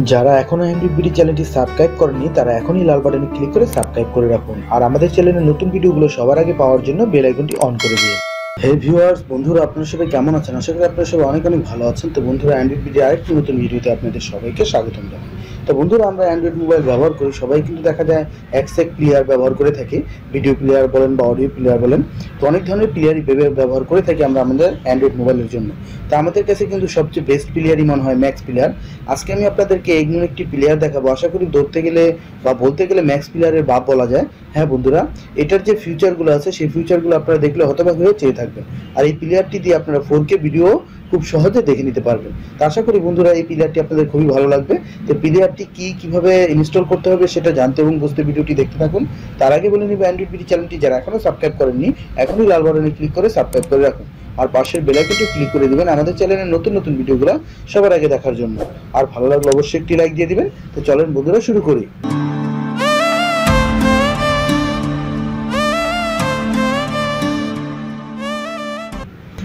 যারা এখনও M BD চ্যানেলটি সাবস্ক্রাইব করেনি তারা এখনই লাল বাটনে ক্লিক করে সাবস্ক্রাইব করে রাখুন। আর আমাদের চ্যানেলের নতুন ভিডিওগুলো সবার আগে পাওয়ার জন্য বেল আইকনটি অন করে দিন। হে ভিউয়ার্স বন্ধুরা, আপনারা সবাই কেমন আছেন? আশা করি আপনারা সবাই অনেক অনেক ভালো আছেন। তো বন্ধুরা অ্যান্ড্রয়েড বিডি আরেকটি নতুন ভিডিওতে আপনাদের সবাইকে স্বাগতম জানাই। তো বন্ধুরা, আমরা অ্যান্ড্রয়েড মোবাইল ব্যবহার করি, সবাই কিন্তু দেখা যায় এক্সেক প্লেয়ার ব্যবহার করে থাকি ভিডিও প্লেয়ার বলেন বা অডিও প্লেয়ার বলেন। তো অনেক ধরনের প্লেয়ারই ব্যবহার করে থাকি আমরা আমাদের অ্যান্ড্রয়েড মোবাইলের জন্য। তো আমাদের কাছে কিন্তু সবচেয়ে বেস্ট প্লেয়ারই মনে হয় ম্যাক্স প্লেয়ার আজকে আমি আপনাদেরকে এমন একটি প্লেয়ার দেখাবো। আশা করি ধরতে গেলে বা বলতে গেলে ম্যাক্স প্লেয়ারের বাপ বলা যায়। হ্যাঁ বন্ধুরা, এটার যে ফিউচারগুলো আছে, সেই ফিউচারগুলো আপনারা দেখলে হতবাক হয়ে চেয়ে থাকবেন। আর এই প্লেয়ারটি দিয়ে আপনারা ফোর কে ভিডিও খুব সহজে দেখে নিতে পারবেন। তো আশা করি বন্ধুরা এই প্লেয়ারটি আপনাদের খুবই ভালো লাগবে। তো প্লেয়ারটি কি কীভাবে ইনস্টল করতে হবে সেটা জানতে এবং বুঝতে ভিডিওটি দেখতে থাকুন। তার আগে বলে নিব অ্যান্ড্রয়েড বিডি চ্যানেলটি যারা এখনও সাবস্ক্রাইব করেননি, এখনই লাল বাটনে ক্লিক করে সাবস্ক্রাইব করে রাখুন। আর পাশের বেলাইকনটি ক্লিক করে দিবেন আমাদের চ্যানেলের নতুন নতুন ভিডিওগুলো সবার আগে দেখার জন্য। আর ভালো লাগলে অবশ্যই একটি লাইক দিয়ে দিবেন। তো চলেন বন্ধুরা শুরু করি।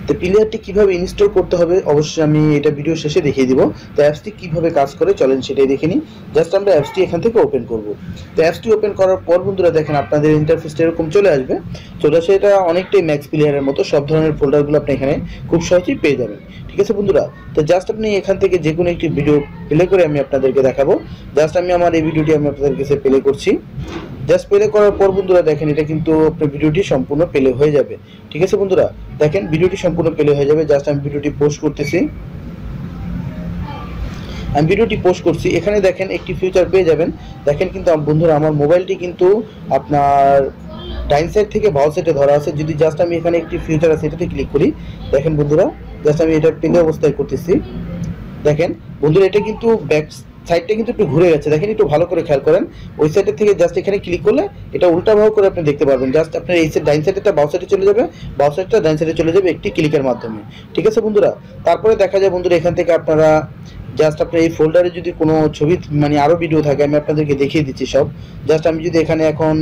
তো প্লেয়ারটি কীভাবে ইনস্টল করতে হবে, অবশ্যই আমি এটা ভিডিও শেষে দেখিয়ে দিব। তো অ্যাপসটি কীভাবে কাজ করে, চলেন সেটাই দেখে নিই। জাস্ট আমরা অ্যাপসটি এখান থেকে ওপেন করব। তো অ্যাপসটি ওপেন করার পর বন্ধুরা দেখেন আপনাদের ইন্টারফেসটা এরকম চলে আসবে। চলে আসে এটা অনেকটাই ম্যাক্স প্লেয়ারের মতো, সব ধরনের ফোল্ডারগুলো আপনি এখানে খুব সহজেই পেয়ে যাবেন। ঠিক আছে বন্ধুরা? তো জাস্ট আপনি এখান থেকে যে কোনো একটি ভিডিও প্লে করে আমি আপনাদেরকে দেখাবো। জাস্ট আমি আমার এই ভিডিওটি আমি আপনাদের কাছে প্লে করছি। জাস্ট প্লে করার পর বন্ধুরা দেখেন, এটা কিন্তু আপনার ভিডিওটি সম্পূর্ণ প্লে হয়ে যাবে। ঠিক আছে বন্ধুরা? দেখেন, ভিডিওটি সম্পূর্ণ প্লে হয়ে যাবে। জাস্ট আমি ভিডিওটি পোস্ট করতেছি। আমি ভিডিওটি পোস্ট করছি। এখানে দেখেন, একটি ফিউচার পেয়ে যাবেন। দেখেন কিন্তু বন্ধুরা, আমার মোবাইলটি কিন্তু আপনার ডাইন সাইড থেকে বাউ সাইডে ধরা আছে। যদি জাস্ট আমি এখানে একটি ফিউচার আছে, এটাতে ক্লিক করি, দেখেন বন্ধুরা জাস্ট আমি এটা প্লে অবস্থায় করতেছি। দেখেন, বন্ধুরা, এটা কিন্তু ব্যাক সাইডটা কিন্তু একটু ঘুরে গেছে। দেখেন, একটু ভালো করে খেয়াল করেন। ওই সাইডের থেকে জাস্ট এখানে ক্লিক করলে এটা উল্টা ভাবে করে আপনি দেখতে পারবেন। জাস্ট আপনার এই সাইড ডাইন সাইডটা বাউ সাইডে চলে যাবে। বাউ সাইডটা ডাইন সাইডে চলে যাবে একটি ক্লিকের মাধ্যমে। ঠিক আছে বন্ধুরা? তারপরে দেখা যায় বন্ধুরা, এখান থেকে আপনারা জাস্ট আপনার এই ফোল্ডারে যদি কোনো ছবি মানে আরও ভিডিও থাকে, আমি আপনাদেরকে দেখিয়ে দিচ্ছি সব। জাস্ট আমি যদি এখানে এখন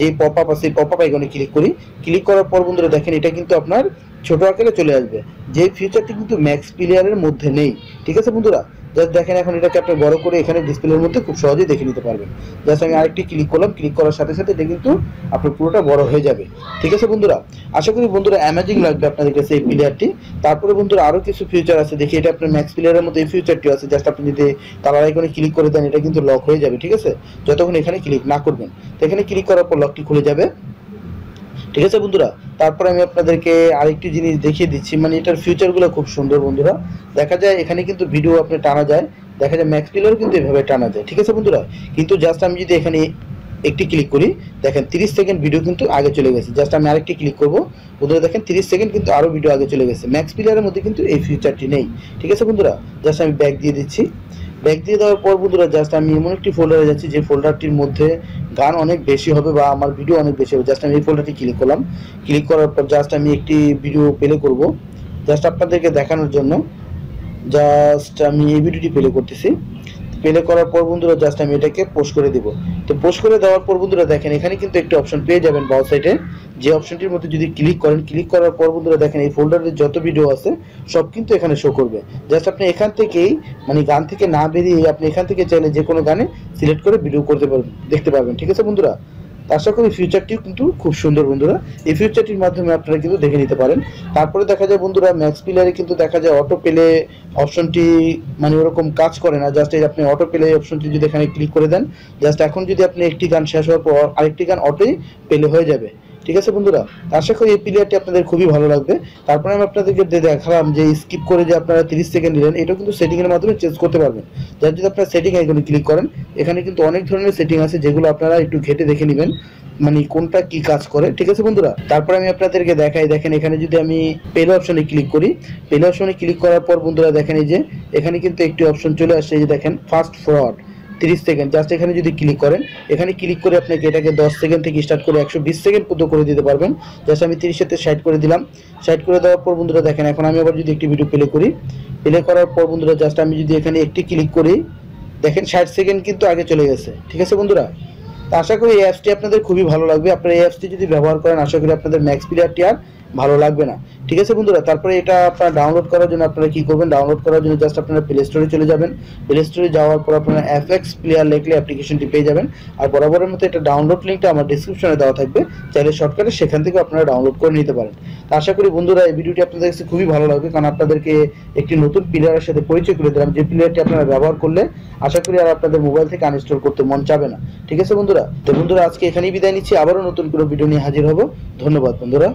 যে পপ আপ আছে পপ আপ আইকনে ক্লিক করি ক্লিক করার পর বন্ধুরা দেখেন, এটা কিন্তু আপনার ছোট আকারে চলে আসবে। যে ফিচারটি কিন্তু ম্যাক্স প্লেয়ারের মধ্যে নেই। ঠিক আছে বন্ধুরা? জাস্ট দেখেন এখন এটাকে আপনি বড় করে এখানে ডিসপ্লের মধ্যে খুব সহজেই দেখে নিতে পারবেন। জাস্ট আমি আরেকটি ক্লিক করলাম ক্লিক করার সাথে সাথে এটা কিন্তু আপনার পুরোটা বড় হয়ে যাবে। ঠিক আছে বন্ধুরা? আশা করি বন্ধুরা অ্যামেজিং লাগবে আপনাদের কাছে এই প্লেয়ারটি তারপরে বন্ধুরা আরও কিছু ফিউচার আছে, দেখি এটা আপনার ম্যাক্স প্লেয়ারের মধ্যে এই ফিউচারটি আছে। জাস্ট আপনি যদি কালার আইকনে ক্লিক করে দেন, এটা কিন্তু লক হয়ে যাবে, ঠিক আছে? যতক্ষণ এখানে ক্লিক না করবেন। তো এখানে ক্লিক করার পর লকটি খুলে যাবে। ঠিক আছে বন্ধুরা? তারপর আমি আপনাদেরকে আরেকটি জিনিস দেখিয়ে দিচ্ছি। মানে এটার ফিউচারগুলো খুব সুন্দর বন্ধুরা। দেখা যায় এখানে কিন্তু ভিডিও আপনি টানা যায়। দেখা যায় ম্যাক্স প্লেয়ারও কিন্তু এভাবে টানা যায়। ঠিক আছে বন্ধুরা? কিন্তু জাস্ট আমি যদি এখানে একটি ক্লিক করি, দেখেন 30 সেকেন্ড ভিডিও কিন্তু আগে চলে গেছে। জাস্ট আমি আরেকটি ক্লিক করব। বন্ধুরা, দেখেন 30 সেকেন্ড কিন্তু আরও ভিডিও আগে চলে গেছে। ম্যাক্স প্লেয়ারের মধ্যে কিন্তু এই ফিচারটি নেই। ঠিক আছে বন্ধুরা? জাস্ট আমি ব্যাক দিয়ে দিচ্ছি। ব্যাক দিয়ে দেওয়ার পর বন্ধুরা জাস্ট আমি এমন একটি ফোল্ডারে যাচ্ছি, যে ফোল্ডারটির মধ্যে গান অনেক বেশি হবে বা আমার ভিডিও অনেক বেশি হবে। জাস্ট আমি এই ফোল্ডারটি ক্লিক করলাম। ক্লিক করার পর জাস্ট আমি একটি ভিডিও প্লে করব। জাস্ট আপনাদেরকে দেখানোর জন্য। জাস্ট আমি এই ভিডিওটি প্লে করতেছি। প্লে করার পর বন্ধুরা জাস্ট আমি এটাকে পোস্ট করে দিব। তো পোস্ট করে দেওয়ার পর বন্ধুরা দেখেন, এখানে কিন্তু একটি অপশন পেয়ে যাবেন বাউ সাইডে যে অপশনটির মধ্যে যদি ক্লিক করেন ক্লিক করার পর বন্ধুরা দেখেন, এই ফোল্ডারের যত ভিডিও আছে, সব কিন্তু এখানে শো করবে। জাস্ট আপনি এখান থেকেই মানে গান থেকে না বেরিয়ে আপনি এখান থেকে চাইলে যে কোনো গানে সিলেক্ট করে ভিডিও করতে পারবেন, দেখতে পারবেন। ঠিক আছে বন্ধুরা? আশা করি ফিউচারটিও কিন্তু খুব সুন্দর বন্ধুরা। এই ফিউচারটির মাধ্যমে আপনারা কিন্তু দেখে নিতে পারেন। তারপরে দেখা যায় বন্ধুরা ম্যাক্স পিলারে কিন্তু দেখা যায় অটো পেলে অপশনটি মানে ওরকম কাজ করে না। জাস্ট এই আপনি অটো পেলে অপশনটি যদি এখানে ক্লিক করে দেন জাস্ট এখন যদি আপনি একটি গান শেষ হওয়ার পর আরেকটি গান অটোই পেলে হয়ে যাবে। ঠিক আছে বন্ধুরা? আশা করি এই প্লেয়ারটি আপনাদের খুবই ভালো লাগবে। তারপরে আমি আপনাদেরকে দেখালাম যে স্কিপ করে যে আপনারা তিরিশ সেকেন্ড নিলেন এটা কিন্তু সেটিংয়ের মাধ্যমে চেঞ্জ করতে পারবেন। যার যদি আপনারা সেটিং আইকনে ক্লিক করেন। এখানে কিন্তু অনেক ধরনের সেটিং আছে যেগুলো আপনারা একটু ঘেটে দেখে নেবেন মানে কোনটা কি কাজ করে। ঠিক আছে বন্ধুরা? তারপরে আমি আপনাদেরকে দেখাই, দেখেন এখানে যদি আমি পেলে অপশনে ক্লিক করি পেলে অপশনে ক্লিক করার পর বন্ধুরা দেখেন এই যে, এখানে কিন্তু একটি অপশন চলে আসছে, এই যে দেখেন ফার্স্ট ফ্রড 30 সেকেন্ড জাস্ট এখানে যদি ক্লিক করেন, এখানে ক্লিক করে আপনাকে এটাকে 10 সেকেন্ড থেকে স্টার্ট করে একশো বিশ সেকেন্ড পর্যন্ত করে দিতে পারবেন। জাস্ট আমি তিরিশ সাথে সাইড করে দিলাম। সাইড করে দেওয়ার পর বন্ধুরা দেখেন, এখন আমি আবার যদি একটি ভিডিও প্লে করি প্লে করার পর বন্ধুরা জাস্ট আমি যদি এখানে একটি ক্লিক করি, দেখেন ষাট সেকেন্ড কিন্তু আগে চলে গেছে। ঠিক আছে বন্ধুরা? আশা করি এই অ্যাপসটি আপনাদের খুবই ভালো লাগবে। আপনারা এই অ্যাপসটি যদি ব্যবহার করেন, আশা করি আপনাদের ম্যাক্স প্লেয়ারটি আর ভালো লাগবে না। ঠিক আছে বন্ধুরা, তারপরে এটা আপনারা ডাউনলোড করার জন্য আপনারা কি করবেন? ডাউনলোড করার জন্য জাস্ট আপনারা প্লে স্টোরে চলে যাবেন। প্লে স্টোরে যাওয়ার পর আপনারা এফএক্স প্লেয়ার লিখলে অ্যাপ্লিকেশনটি পেয়ে যাবেন। আর বরাবরের মতো এটা ডাউনলোড লিঙ্কটা আমার ডিসক্রিপশনে দেওয়া থাকবে। চাইলে শর্টকাটে সেখান থেকে আপনারা ডাউনলোড করে নিতে পারেন। তো আশা করি বন্ধুরা এই ভিডিওটি আপনাদের কাছে খুবই ভালো লাগবে, কারণ আপনাদেরকে একটি নতুন প্লেয়ারের সাথে পরিচয় করে দিলাম। যে প্লেয়ারটি আপনারা ব্যবহার করলে আশা করি আর আপনাদের মোবাইল থেকে আনইনস্টল করতে মন চাবে না। ঠিক আছে বন্ধুরা? তো বন্ধুরা, আজকে এখানেই বিদায় নিচ্ছি। আবারও নতুন কোনো ভিডিও নিয়ে হাজির হব। ধন্যবাদ বন্ধুরা।